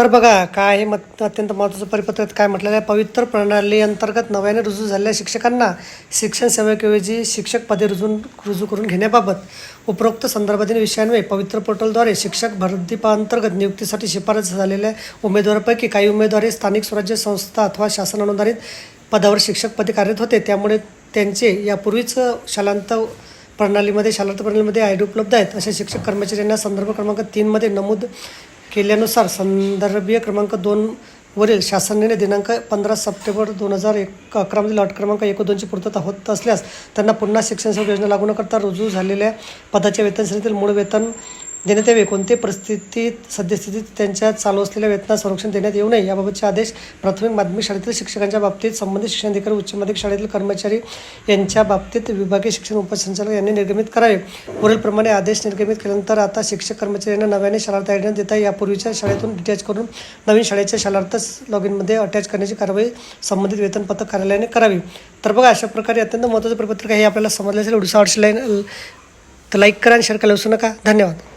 तर बघा काय हे मत अत्यंत महत्त्वाचं परिपत्र काय म्हटलेलं आहे? पवित्र प्रणाली अंतर्गत नव्याने रुजू झालेल्या शिक्षकांना शिक्षण सेवकेऐवजी शिक्षक पदे रुजून रुजू करून घेण्याबाबत उपरोक्त संदर्भातील विषयांवे पवित्र पोर्टलद्वारे शिक्षक भरतीपाअंतर्गत नियुक्तीसाठी शिफारस झालेल्या उमेदवारापैकी काही उमेदवार स्थानिक स्वराज्य संस्था अथवा शासन अनुदानित पदावर शिक्षक पदे कार्यरत होते. त्यामुळे त्यांचे यापूर्वीच शालांत प्रणालीमध्ये शालांत प्रणालीमध्ये आय डी उपलब्ध आहेत. अशा शिक्षक कर्मचाऱ्यांना संदर्भ क्रमांक तीनमध्ये नमूद केल्यानुसार संदर्भीय क्रमांक दोन वरील शासनाने दिनांक पंधरा सप्टेंबर दोन हजार एक अकरामधील अट क्रमांक एक दोनची पूर्तता होत असल्यास त्यांना पुन्हा शिक्षण सेवा योजना लागू न करता रुजू झालेल्या पदाच्या वेतन श्रेणीतील मूळ वेतन देण्यात यावे. कोणत्याही परिस्थितीत सद्यस्थितीत त्यांच्या चालू असलेल्या वेतनात संरक्षण देण्यात येऊ नये याबाबतचे आदेश प्राथमिक माध्यमिक शाळेतील शिक्षकांच्या बाबतीत संबंधित शिक्षणाधिकारी उच्च माध्यमिक शाळेतील कर्मचारी यांच्या बाबतीत विभागीय शिक्षण उपसंचालक यांनी निर्गमित करावे. वरीलप्रमाणे आदेश निर्गमित केल्यानंतर आता शिक्षक कर्मचाऱ्यांना नव्याने शाळार्थ आय देता यापूर्वीच्या शाळेतून डिटॅच करून नवीन शाळेच्या शालार्थच लॉग इनमध्ये अटॅच करण्याची कारवाई संबंधित वेतनपत्र कार्यालयाने करावी. तर बघा अशा प्रकारे अत्यंत महत्त्वाचं प्रपत्र हे आपल्याला समजलं असेल. व्हिडिओ आवडशी लाईन तर लाईक करा आणि शेअर करायला विसरू नका. धन्यवाद.